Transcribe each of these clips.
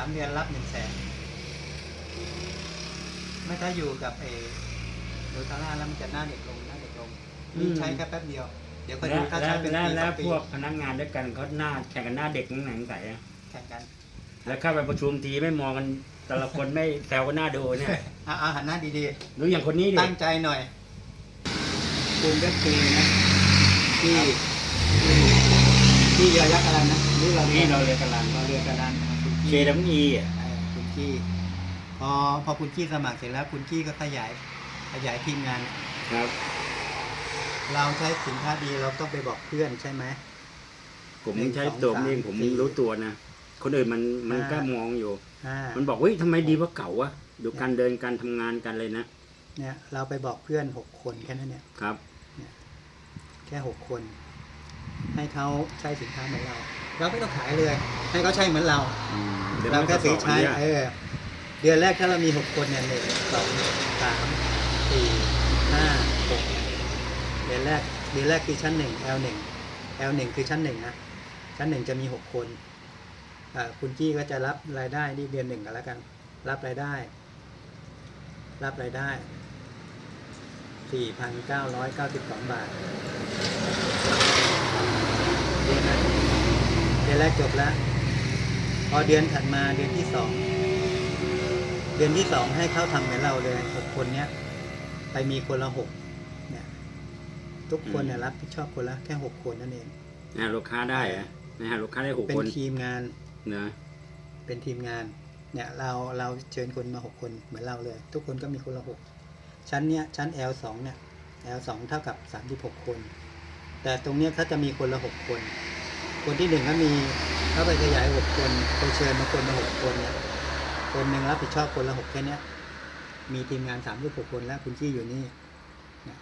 ามเดือนรับหนึ่งแสนไม่ถ้าอยู่กับเอโดยทาร่าแล้วมันจะหน้าเด็กลงหน้าเด็กลงอืมนี่ใช้แค่แป๊บเดียว เดี๋ยวค่อยแล้ดูวถ้าแล้ใช้วเป็นแล้วปีสแล้อวงปีพวกพนักงานด้วยกันเขาหน้าแข่งกันหน้าเด็กนั่งไหนใส่อะแข่งกัน แล้วเข้าไปประชุมทีไม่มองกันแต่ละคนไม่แซวกันหน้าดูเนี่ยอะอาหันหน้าดีหรืออย่างคนนี้ๆดิตั้งใจหน่อยคุณก็คือนะที่ที่เรือยักษ์อะไรนะนี่เรานี่เราเรียนกันลันเราเรือกันนันคุ ณเคกี้ดัมอีอะเออคุณกี้พอพอคุณกี้สมัครเสร็จแล้วคุณกี้ก็ขยายขยายทีมงาน ครับ เราใช้สินค้าดีเราต้องไปบอกเพื่อนใช่ไหม ผมหนึ่งใช้สองตัวผมสามเองผมสี่รู้ตัวนะ คนอื่นมันมันห้าก็มองอยู่ อ่ามันบอกเฮ้ยทำไมดีกว่าเก่าวะดูการเดินการทำงานกันเลยนะ เนี่ยเราไปบอกเพื่อนหกคนแค่นั้นเนี่ย ครับ แค่หกคน ให้เขาใช้สินค้าเหมือนเรา เราไม่ต้องขายเลย ให้เขาใช้เหมือนเราเดี๋ยวเรามันแค่ก็ซื้อสใช้นเนี่ยเออเดือนแรกถ้าเรามีหกคนเนี่ยหนึ่งสองสามสี่ห้าหกเดือนแรกเดือนแรกคือชั้นหนึ่ง L หนึ่ง L หนึ่งคือชั้นหนึ่งนะชั้นหนึ่งจะมีหกคนอ่าคุณกี้ก็จะรับรายได้ที่เดือนหนึ่งกันแล้วกัน รับรายได้ รับรายได้สี่พันเก้าร้อยเก้าสิบสองบาทเดือนนั้นเดือนแรกจบแล้ว พอเดือนถัดมาเดือนที่สอง เดือนที่สองให้เขาทำเหมือนเราเลยหกคนเนี้ย ไปมีคนละหกเนี่ย ทุกคนเนี่ยรับผิดชอบคนละแค่หกคนนั่นเองนะลูกค้าได้อะนะฮะลูกค้าได้หกเป็นคนทีมงานเนอะเป็นทีมงาน เนี่ยเราเราเชิญคนมาหกคนเหมือนเราเลย ทุกคนก็มีคนละหกชั้นเนี้ยชั้น L สองเนี่ย L สองเท่ากับสามสิบหกคน แต่ตรงเนี้ยเขาจะมีคนละหกคน คนที่หนึ่งก็มีเขาไปขยายหกคนไปเชิญมาคนละหกคนเนี่ยคนหนึ่งรับผิดชอบคนละหกแค่เนี้ยมีทีมงานสามสิบหกคนแล้วคุณจี้อยู่นี่เนี่ย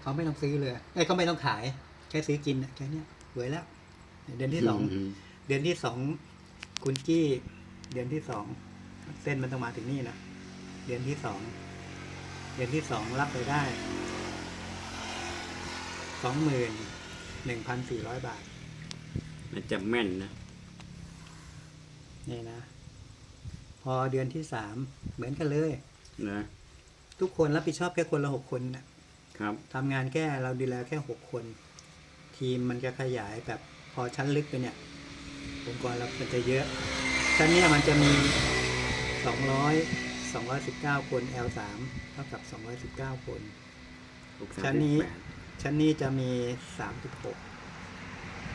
เขาไม่ต้องซื้อเลยไอ้ยเขาไม่ต้องขาย แค่ซื้อกินน่ะแค่เนี้ยรวยแล้ว เดือนที่สองมเดือนที่สองคุณกี้ เดือนที่สองเส้นมันต้องมาถึงนี่นะเดือนที่สองเดือนที่สองรับไปได้สองหมื่นหนึ่งพันสี่ร้อยบาท มันจะแม่นนะนี่นะ พอเดือนที่สามเหมือนกันเลย นะทุกคนรับผิดชอบแค่คนละหกคนนะครับ ทำงานแค่เราดูแลแค่หกคน ทีมมันจะขยายแบบพอชั้นลึกไปเนี่ยองค์กรเรามันจะเยอะ ชั้นเนี้ยมันจะมีสองร้อยสองร้อยสิบเก้าคน L สามเท่ากับสองร้อยสิบเก้าคนลูกชั้นนี้38ชั้นนี้จะมี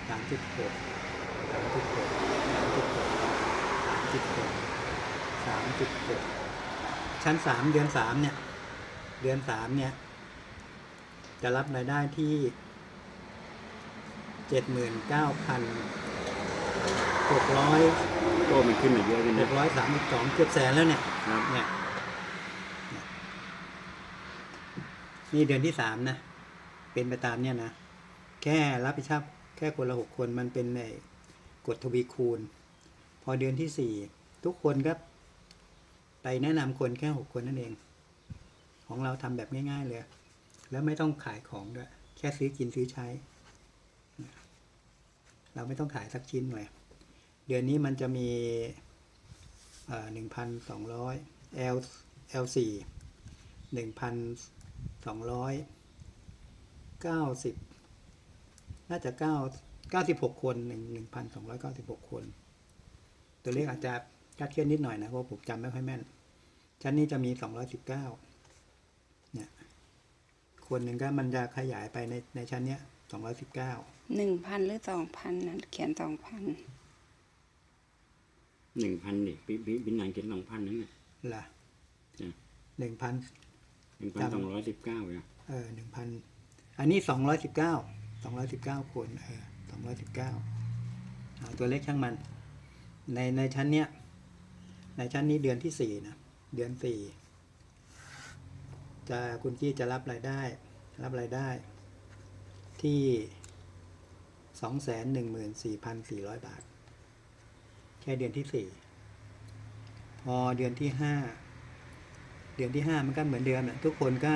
สามจุดหกสามจุดหกสามจุดหกสามจุดหกสามจุดหกสามจุดหกชั้นสามเดือนสามเนี่ย เดือนสามเนี่ย จะรับรายได้ที่เจ็ดหมื่นเก้าพันหกร้อยโอ้มันขึ้นมาเยอะเลยหนะกร้อยสามสิบสองเกือบแสนแล้วเนี่ยครับเนี่ยเนี่ยนี่เดือนที่สามนะ เป็นไปตามเนี่ยนะ แค่รับผิดชอบ แค่คนละหกคนมันเป็นในกฎทวีคูณ พอเดือนที่สี่ทุกคนก็ไปแนะนำคนแค่หกคนนั่นเอง ของเราทำแบบง่าย ๆ เลย แล้วไม่ต้องขายของด้วย แค่ซื้อกินซื้อใช้ เราไม่ต้องขายสักชิ้นเลย เดือนนี้มันจะมีหนึ่งพันสองร้อย L L สี่หนึ่งพันสองร้อยเก้าสิบ น่าจะเก้าเก้าสิบหกคนหนึ่งหนึ่งพันสองร้อยเก้าสิบหกคน ตัวเลขอาจจะคลาดเคลื่อนนิดหน่อยนะเพราะผมจำไม่ค่อยแม่น ชั้นนี้จะมีสองร้อยสิบเก้าเนี่ย คนหนึ่งก็มันจะขยายไปในในชั้นเนี้ยสองร้อยสิบเก้าหนึ่งพันหรือสองพันนะเขียนสองพันหนึ่งพันดิบิบิบินหนังกินสองพันนั่นน่ะล่ะจ้ะหนึ่งพันหนึ่งพันสองร้อยสิบเก้าเลยเออหนึ่งพันอันนี้สองร้อยสิบเก้า สองร้อยสิบเก้าคนเออสองร้อยสิบเก้าตัวเลขช่างมัน ในในชั้นเนี้ย ในชั้นนี้เดือนที่สี่นะ เดือนสี่จะคุณกี้จะรับรายได้ รับรายได้ ที่สองแสนหนึ่งหมื่นสี่พันสี่ร้อยบาท แค่เดือนที่สี่พอเดือนที่ห้าเดือนที่ห้ามันก็เหมือนเดิมแหละทุกคนก็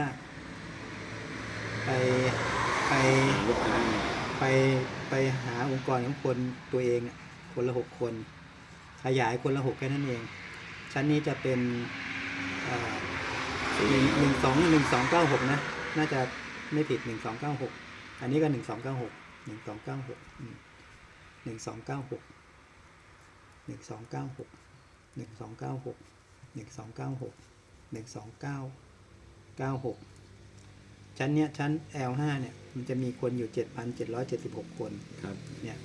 ไป ไปไปไปหาองค์กรของคนตัวเองคนละหกคน ขยายคนละหกแค่นั้นเอง ชั้นนี้จะเป็นหนึ่งหนึ่งสองหนึ่งสองเก้าหกนะ น่าจะไม่ผิดหนึ่งสองเก้าหกอันนี้ก็หนึ่งสองเก้าหกหนึ่งสองเก้าหกหนึ่งสองเก้าหกหนึ่งสองเก้าหกหนึ่งสองเก้าหกหนึ่งสองเก้าหกหนึ่งสองเก้าเก้าหก ชั้นเนี้ยชั้น L5 เนี่ยมันจะมีคนอยู่เจ็ดพันเจ็ดร้อยเจ็ดสิบหกคนครับเนี่ย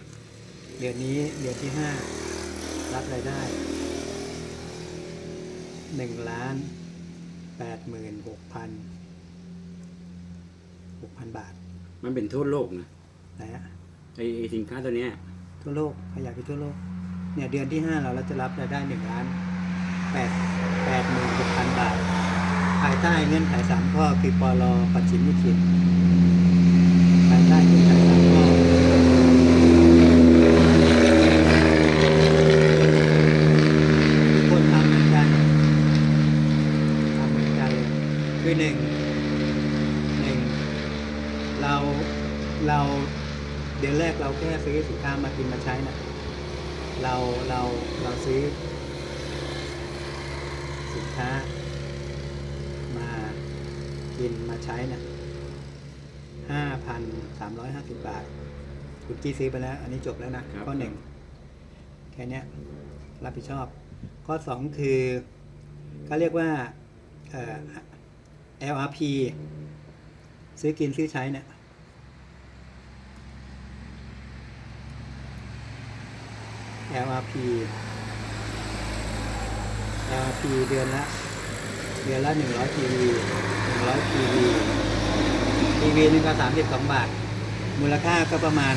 เดือนนี้เดือนที่ห้ารับรายได้หนึ่งล้านแปดหมื่นหกพันหกพันบาท มันเป็นทั่วโลกนะนะฮะไอไอ้สินค้าตัวเนี้ยทั่วโลกขยายไปทั่วโลกเนี่ยเดือนที่ห้าเราเราจะรับรายได้หนึ่งล้านแปดแปดหมื่นหกพันบาท ภายใต้เงื่อนไขสามข้อคือปลปัจฉิมนิคิดภายใต้เงื่อนไขสามข้อคนทำเหมือนกันทำเหมือนกันเลยคือหนึ่งหนึ่งเราเราเดือนแรกเราแค่ซื้อสินค้ามากินมาใช้นะเราเราเราซื้อสินค้า กินมาใช้นะห้าพันสามร้อยห้าสิบบาท คุณกี้ซื้อไปแล้ว อันนี้จบแล้วนะ ข้อหนึ่งแค่เนี้ยรับผิดชอบ ข้อ2คือเขาเรียกว่าเอ่อ LRP ซื้อกินซื้อใช้เนี่ย LRP LRP เดือนละ เดือนละ100 PV 100 PV PV นึงก็32บาท มูลค่าก็ประมาณ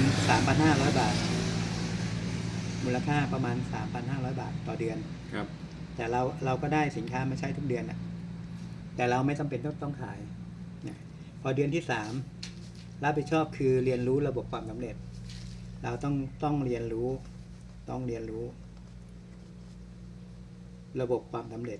3,500บาท มูลค่าประมาณ3,500บาทต่อเดือน ครับ แต่เราเราก็ได้สินค้ามาใช้ทุกเดือนนะแต่เราไม่จำเป็นต้องต้องขายนะพอเดือนที่สามรับผิดชอบคือเรียนรู้ระบบความสำเร็จ เราต้องต้องเรียนรู้ ต้องเรียนรู้ ระบบความสำเร็จ